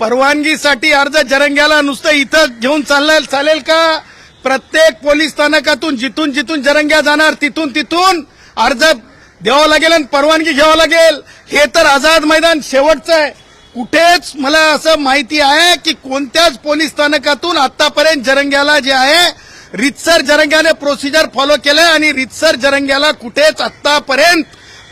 परवानगीसाठी अर्ज जरंग्याला नुसतं इथं घेऊन चाललं चालेल का? प्रत्येक पोलीस स्थानकातून जिथून जिथून जरंग्या जाणार तिथून तिथून अर्ज द्यावा लागेल आणि परवानगी घ्यावं लागेल. हे तर आझाद मैदान शेवटचं आहे. कुठेच मला असं माहिती आहे की कोणत्याच पोलीस स्थानकातून आतापर्यंत जरंग्याला जे आहे रितसर जरंग्याने प्रोसिजर फॉलो केलं आणि रितसर जरंग्याला कुठेच आतापर्यंत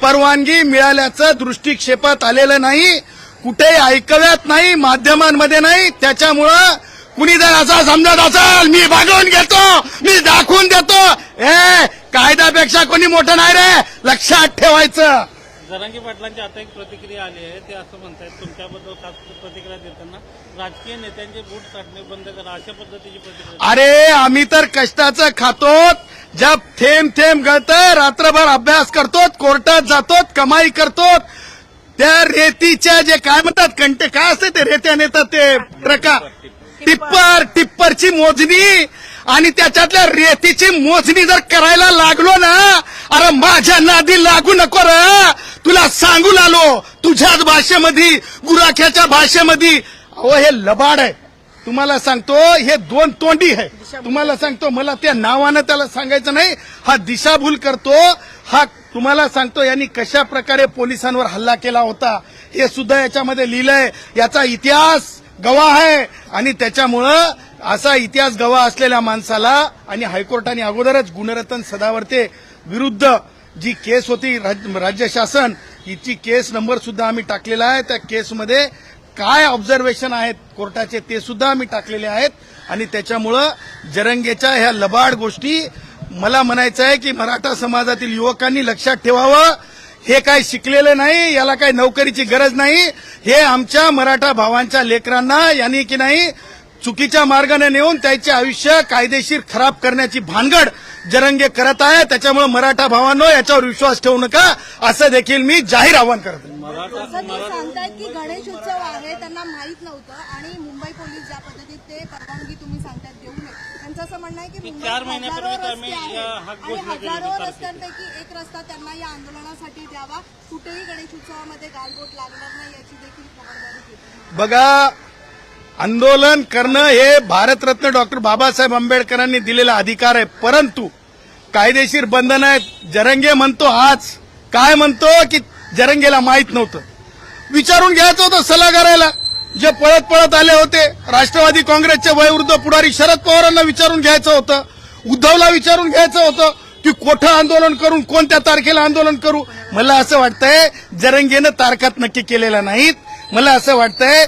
परवानगी मिळाल्याचं दृष्टिक्षेपात आलेलं नाही. कुठेही ऐकव्यात नाही माध्यमांमध्ये नाही त्याच्यामुळं कुणी जर असा समजत असाल मी भागवून घेतो मी दाखवून देतो. ए कायद्यापेक्षा कोणी मोठं नाही रे लक्षात ठेवायचं. जरांगी पाटलांची आता एक प्रतिक्रिया आली आहे ते असं म्हणतायत तुमच्याबद्दल खास प्रतिक्रिया देताना राजकीय नेत्यांचे बूट काढणे बंद करा अशा पद्धतीची प्रतिक्रिया. अरे आम्ही तर कष्टाचं खातो जब थेंब थेंब गळतं रात्रभर अभ्यास करतो कोर्टात जातो कमाई करतो त्या रेतीच्या जे काय म्हणतात कंटे काय असते ते रेत्या नेतात ते ट्रका? टिप्पर टिप्परची मोजणी. आणि त्याच्यातल्या रेतीची मोजणी जर करायला लागलो ना अरे माझ्या नादी लागू नको र. तुला सांगून आलो तुझ्याच भाषेमध्ये गुराख्याच्या भाषेमध्ये. अहो हे लबाड आहे. तुम्हाला सांगतो हे दोन तोंडी आहे. तुम्हाला सांगतो मला त्या नावानं त्याला सांगायचं नाही. हा दिशाभूल करतो हा तुम्हाला सांगतो यांनी कशा प्रकारे पोलिसांवर हल्ला केला होता हे सुद्धा याच्यामध्ये लिहिलंय. याचा इतिहास गवाह आहे. आणि त्याच्यामुळं असा इतिहास गवाह असलेल्या माणसाला आणि हायकोर्टाने अगोदरच गुणरत्न सदावर्ते विरुद्ध जी केस होती राज- राज्य शासन हिची केस नंबर सुद्धा आम्ही टाकलेला आहे. त्या केसमध्ये काय ऑब्झर्वेशन आहेत कोर्टाचे ते सुद्धा आम्ही टाकलेले आहेत. आणि त्याच्यामुळं जरंगेच्या ह्या लबाड गोष्टी मला म्हणायचं आहे की मराठा समाजातील युवकांनी लक्षात ठेवावं. हे काय शिकलेलं नाही याला काही नोकरीची गरज नाही हे आमच्या मराठा भावांच्या लेकरांना यांनी की नाही चुकीच्या मार्गाने नेऊन त्याचे आयुष्य कायदेशीर खराब करण्याची भानगड जरंगे करत आहे. त्याच्यामुळे मराठा भावांनो याच्यावर विश्वास ठेवू नका. असं देखील मी जाहीर आवाहन करत माहीत नव्हतं आणि मुंबई पोलीस ज्या पद्धतीत ते परवानगी तुम्ही सांगतायत देऊ नये. त्यांचं असं म्हणणं आहे की महिन्यापूर्वी हजारो आम्ही रस्ते या आहेत आणि हजारो. रस्त्यांपैकी एक रस्ता त्यांना या आंदोलनासाठी द्यावा. कुठेही गणेश उत्सवामध्ये गालबोट लागणार नाही याची देखील खबरदारी बघा आंदोलन करणं हे भारतरत्न डॉक्टर बाबासाहेब आंबेडकरांनी दिलेला अधिकार आहे. परंतु कायदेशीर बंधन आहेत. जरंगे म्हणतो आज काय म्हणतो की जरंगेला माहीत नव्हतं. विचारून घ्यायचं होतं सल्लागारायला जे पळत पळत आले होते राष्ट्रवादी काँग्रेसचे वयोवृद्ध पुढारी शरद पवारांना विचारून घ्यायचं होतं उद्धवला विचारून घ्यायचं होतं की कोठं आंदोलन करून कोणत्या तारखेला आंदोलन करू? मला असं वाटतंय जरंगेनं तारखात नक्की केलेल्या नाहीत. मला असं वाटतंय